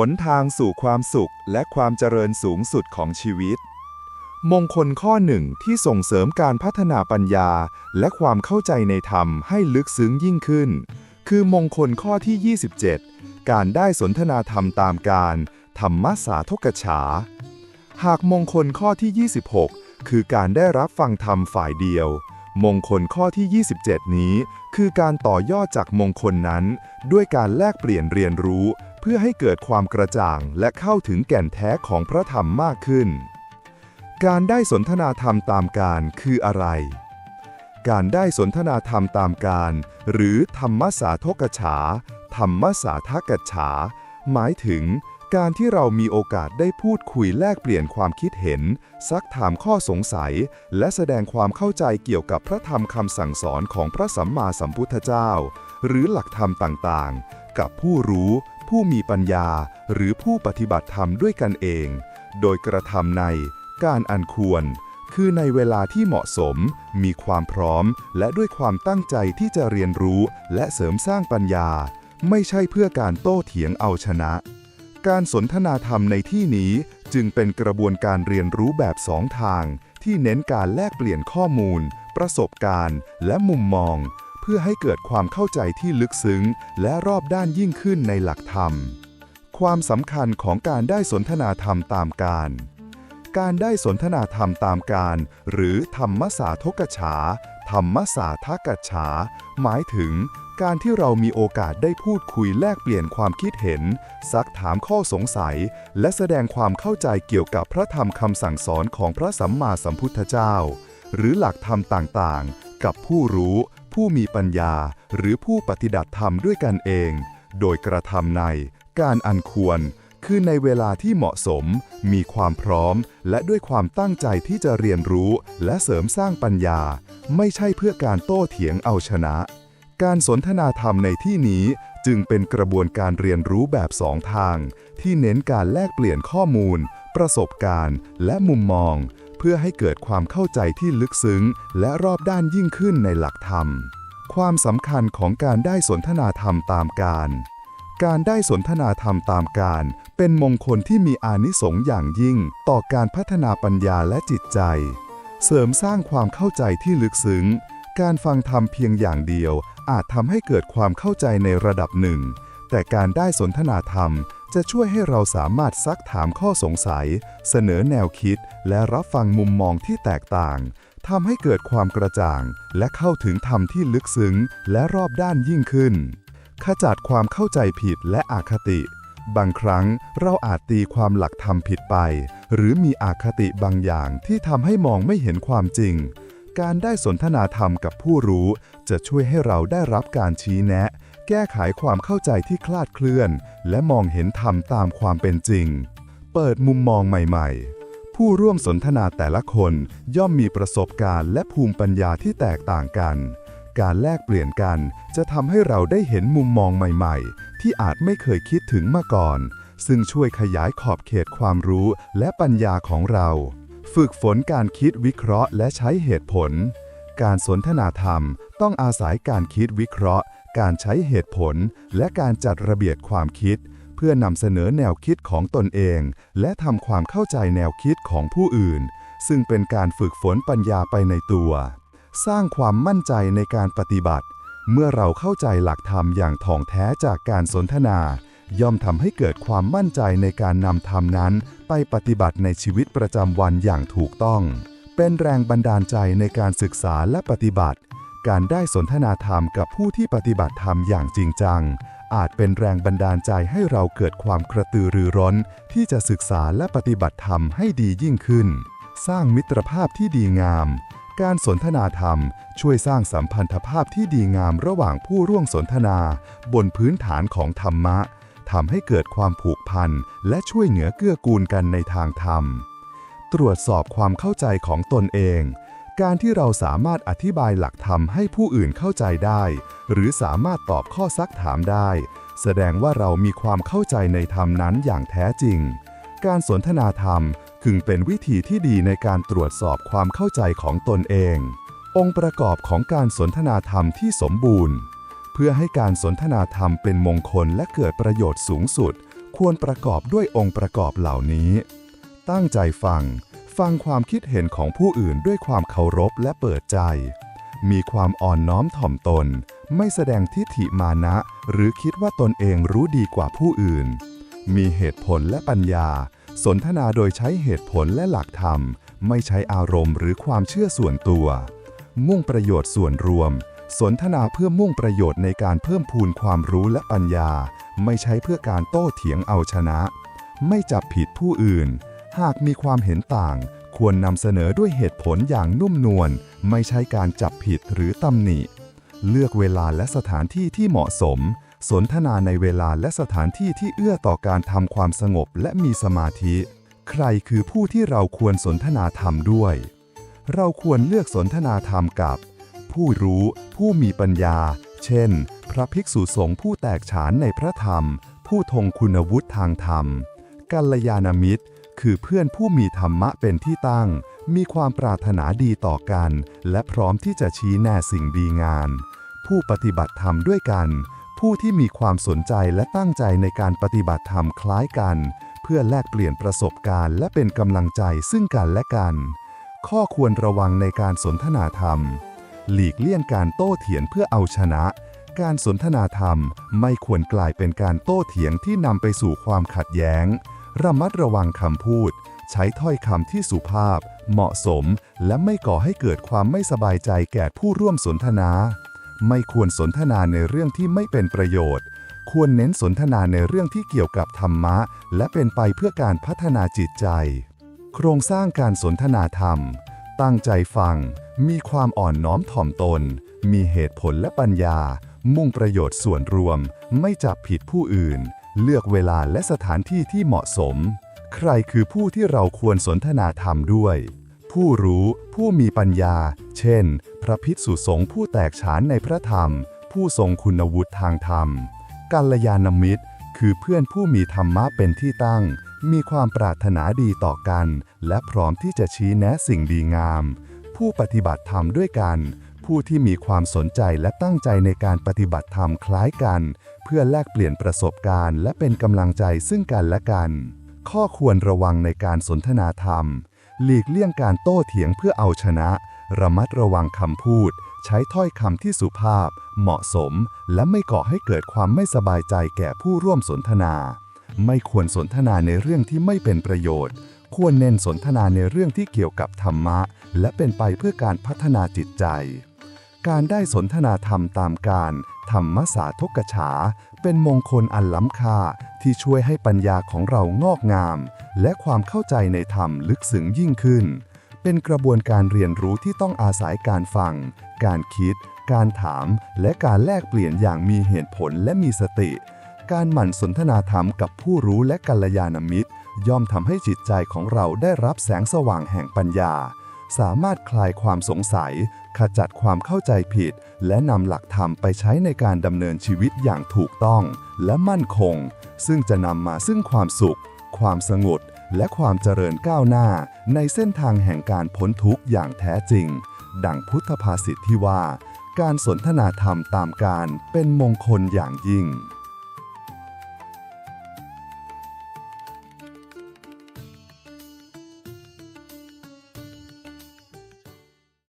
หนทางสู่ความสุขและความเจริญสูงสุดของชีวิต มงคลข้อหนึ่งที่ส่งเสริมการพัฒนาปัญญา และความเข้าใจในธรรมให้ลึกซึ้งยิ่งขึ้น คือมงคลข้อที่ 27 การได้สนทนาธรรมตามการ ธรรมสาทกฉา หากมงคลข้อที่ 26 คือการได้รับฟังธรรมฝ่ายเดียว มงคลข้อที่ 27 นี้ คือการต่อยอดจากมงคลนั้น ด้วยการแลกเปลี่ยนเรียนรู้ พื่อให้เกิดความกระจ่างและเข้าถึงแก่นแท้ของพระธรรมมากขึ้น การได้สนทนาธรรมตามการคืออะไร การได้สนทนาธรรมตามการ หรือธรรมสาทกฉา ธรรมสาทกฉา หมายถึงการที่เรามีโอกาสได้พูดคุยแลกเปลี่ยนความคิดเห็น ซักถามข้อสงสัย และแสดงความเข้าใจเกี่ยวกับพระธรรมคำสั่งสอนของพระสัมมาสัมพุทธเจ้า หรือหลักธรรมต่างๆ กับผู้รู้ ผู้มีปัญญาหรือผู้ปฏิบัติธรรมด้วยกันเอง โดยกระทำในการอันควร คือในเวลาที่เหมาะสม มีความพร้อม และด้วยความตั้งใจที่จะเรียนรู้และเสริมสร้างปัญญา ไม่ใช่เพื่อการโต้เถียงเอาชนะ การสนทนาธรรมในที่นี้จึงเป็นกระบวนการเรียนรู้แบบสองทาง ที่เน้นการแลกเปลี่ยนข้อมูล ประสบการณ์ และมุมมอง พื่อให้เกิดความเข้าใจที่ลึกซึ้ง และรอบด้านยิ่งขึ้นในหลักธรรม ความสำคัญของการได้สนทนาธรรมตามการ การได้สนทนาธรรมตามการ หรือธรรมสาทกฉา ธรรมสาทกฉา หมายถึงการที่เรามีโอกาสได้พูดคุยแลกเปลี่ยนความคิดเห็น ซักถามข้อสงสัย และแสดงความเข้าใจเกี่ยวกับพระธรรมคำสั่งสอนของพระสัมมาสัมพุทธเจ้า หรือหลักธรรมต่างๆ กับผู้รู้ ผู้มีปัญญาหรือผู้ปฏิบัติธรรมด้วยกันเอง โดยกระทำในการอันควร คือในเวลาที่เหมาะสม มีความพร้อม และด้วยความตั้งใจที่จะเรียนรู้ และเสริมสร้างปัญญา ไม่ใช่เพื่อการโต้เถียงเอาชนะ การสนทนาธรรมในที่นี้จึงเป็นกระบวนการเรียนรู้แบบสองทาง ที่เน้นการแลกเปลี่ยนข้อมูล ประสบการณ์ และมุมมอง เพื่อให้เกิดความเข้าใจที่ลึกซึ้ง และรอบด้านยิ่งขึ้นในหลักธรรม ความสำคัญของการได้สนทนาธรรมตามการ การได้สนทนาธรรมตามการ เป็นมงคลที่มีอานิสงส์อย่างยิ่ง ต่อการพัฒนาปัญญาและจิตใจ เสริมสร้างความเข้าใจที่ลึกซึ้ง การฟังธรรมเพียงอย่างเดียว อาจทำให้เกิดความเข้าใจในระดับหนึ่ง แต่การได้สนทนาธรรม จะช่วยให้เราสามารถซักถามข้อสงสัย เสนอแนวคิด และรับฟังมุมมองที่แตกต่างทำให้เกิดความกระจ่าง และเข้าถึงธรรมที่ลึกซึ้ง และรอบด้านยิ่งขึ้น ขจัดความเข้าใจผิดและอคติ บางครั้งเราอาจตีความหลักธรรมผิดไป หรือมีอคติบางอย่างที่ทำให้มองไม่เห็นความจริง การได้สนทนาธรรมกับผู้รู้ จะช่วยให้เราได้รับการชี้แนะ แก้ไขความเข้าใจที่คลาดเคลื่อน และมองเห็นธรรมตามความเป็นจริง เปิดมุมมองใหม่ๆ ผู้ร่วมสนทนาแต่ละคนย่อมมีประสบการณ์และภูมิปัญญาที่แตกต่างกัน การแลกเปลี่ยนกันจะทำให้เราได้เห็นมุมมองใหม่ๆ ที่อาจไม่เคยคิดถึงมาก่อน ซึ่งช่วยขยายขอบเขตความรู้และปัญญาของเรา ฝึกฝนการคิดวิเคราะห์และใช้เหตุผล การสนทนาธรรมต้องอาศัยการคิดวิเคราะห์ การใช้เหตุผล และการจัดระเบียบความคิด เพื่อนำเสนอแนวคิดของตนเอง และทำความเข้าใจแนวคิดของผู้อื่น ซึ่งเป็นการฝึกฝนปัญญาไปในตัว สร้างความมั่นใจในการปฏิบัติ เมื่อเราเข้าใจหลักธรรมอย่างถ่องแท้จากการสนทนา ย่อมทำให้เกิดความมั่นใจในการนำธรรมนั้น ไปปฏิบัติในชีวิตประจำวันอย่างถูกต้อง เป็นแรงบันดาลใจในการศึกษาและปฏิบัติ การได้สนทนาธรรมกับผู้ที่ปฏิบัติธรรมอย่างจริงจัง อาจเป็นแรงบันดาลใจให้เราเกิดความกระตือรือร้น ที่จะศึกษาและปฏิบัติธรรมให้ดียิ่งขึ้น สร้างมิตรภาพที่ดีงามการสนทนาธรรม ช่วยสร้างสัมพันธภาพที่ดีงามระหว่างผู้ร่วมสนทนา บนพื้นฐานของธรรมะ ทำให้เกิดความผูกพันและช่วยเหนือเกื้อกูลกันในทางธรรม ตรวจสอบความเข้าใจของตนเอง การที่เราสามารถอธิบายหลักธรรมให้ผู้อื่นเข้าใจได้ หรือสามารถตอบข้อซักถามได้ แสดงว่าเรามีความเข้าใจในธรรมนั้นอย่างแท้จริง การสนทนาธรรมจึงเป็นวิธีที่ดีในการตรวจสอบความเข้าใจของตนเอง องค์ประกอบของการสนทนาธรรมที่สมบูรณ์ เพื่อให้การสนทนาธรรมเป็นมงคลและเกิดประโยชน์สูงสุด ควรประกอบด้วยองค์ประกอบเหล่านี้ ตั้งใจฟัง ฟังความคิดเห็นของผู้อื่นด้วยความเคารพและเปิดใจ มีความอ่อนน้อมถ่อมตน ไม่แสดงทิฐิมานะ หรือคิดว่าตนเองรู้ดีกว่าผู้อื่น มีเหตุผลและปัญญา สนทนาโดยใช้เหตุผลและหลักธรรม ไม่ใช้อารมณ์หรือความเชื่อส่วนตัว มุ่งประโยชน์ส่วนรวม สนทนาเพื่อมุ่งประโยชน์ในการเพิ่มพูนความรู้และปัญญา ไม่ใช้เพื่อการโต้เถียงเอาชนะ ไม่จับผิดผู้อื่น หากมีความเห็นต่าง ควรนำเสนอด้วยเหตุผลอย่างนุ่มนวล ไม่ใช่การจับผิดหรือตำหนิ เลือกเวลาและสถานที่ที่เหมาะสม สนทนาในเวลาและสถานที่ที่เอื้อต่อการทำความสงบและมีสมาธิ ใครคือผู้ที่เราควรสนทนาธรรมด้วย เราควรเลือกสนทนาธรรมกับ ผู้รู้ ผู้มีปัญญา เช่น พระภิกษุสงฆ์ผู้แตกฉานในพระธรรม ผู้ทงคุณวุฒิทางธรรม กัลยาณมิตร คือเพื่อนผู้มีธรรมะเป็นที่ตั้ง มีความปรารถนาดีต่อกัน และพร้อมที่จะชี้แน่สิ่งดีงามผู้ปฏิบัติธรรมด้วยกัน ผู้ที่มีความสนใจและตั้งใจในการปฏิบัติธรรมคล้ายกัน เพื่อแลกเปลี่ยนประสบการณ์และเป็นกำลังใจซึ่งกันและกันข้อควรระวังในการสนทนาธรรม หลีกเลี่ยงการโต้เถียงเพื่อเอาชนะ การสนทนาธรรมไม่ควรกลายเป็นการโต้เถียงที่นำไปสู่ความขัดแย้ง ระมัดระวังคำพูด ใช้ถ้อยคำที่สุภาพ เหมาะสม และไม่ก่อให้เกิดความไม่สบายใจแก่ผู้ร่วมสนทนา ไม่ควรสนทนาในเรื่องที่ไม่เป็นประโยชน์ ควรเน้นสนทนาในเรื่องที่เกี่ยวกับธรรมะ และเป็นไปเพื่อการพัฒนาจิตใจ โครงสร้างการสนทนาธรรม ตั้งใจฟัง มีความอ่อนน้อมถ่อมตน มีเหตุผลและปัญญา มุ่งประโยชน์ส่วนรวม ไม่จับผิดผู้อื่น เลือกเวลาและสถานที่ที่เหมาะสม ใครคือผู้ที่เราควรสนทนาธรรมด้วย ผู้รู้ผู้มีปัญญา เช่น พระภิกษุสงฆ์ผู้แตกฉานในพระธรรม ผู้ทรงคุณวุฒิทางธรรมกัลยาณมิตร คือเพื่อนผู้มีธรรมะเป็นที่ตั้ง มีความปรารถนาดีต่อกัน และพร้อมที่จะชี้แนะสิ่งดีงาม ผู้ปฏิบัติธรรมด้วยกัน ผู้ที่มีความสนใจและตั้งใจในการปฏิบัติธรรมคล้ายกัน เพื่อแลกเปลี่ยนประสบการณ์ และเป็นกำลังใจซึ่งกันและกัน ข้อควรระวังในการสนทนาธรรม หลีกเลี่ยงการโต้เถียงเพื่อเอาชนะ ระมัดระวังคำพูด ใช้ถ้อยคำที่สุภาพ เหมาะสม และไม่ก่อให้เกิดความไม่สบายใจแก่ผู้ร่วมสนทนา ไม่ควรสนทนาในเรื่องที่ไม่เป็นประโยชน์ ควรเน้นสนทนาในเรื่องที่เกี่ยวกับธรรมะ และเป็นไปเพื่อการพัฒนาจิตใจ การได้สนทนาธรรมตามการธรรมสาทกฉา เป็นมงคลอันล้ำค่าที่ช่วยให้ปัญญาของเรางอกงาม และความเข้าใจในธรรมลึกซึ้งยิ่งขึ้น เป็นกระบวนการเรียนรู้ที่ต้องอาศัยการฟัง การคิด การถาม และการแลกเปลี่ยนอย่างมีเหตุผลและมีสติ การหมั่นสนทนาธรรมกับผู้รู้และกัลยาณมิตร ย่อมทำให้จิตใจของเราได้รับแสงสว่างแห่งปัญญา สามารถคลายความสงสัย ขจัดความเข้าใจผิด และนำหลักธรรมไปใช้ในการดำเนินชีวิตอย่างถูกต้องและมั่นคง ซึ่งจะนำมาซึ่งความสุข ความสงบและความเจริญก้าวหน้า ในเส้นทางแห่งการพ้นทุกข์อย่างแท้จริง ดังพุทธภาษิตที่ว่า การสนทนาธรรมตามการเป็นมงคลอย่างยิ่ง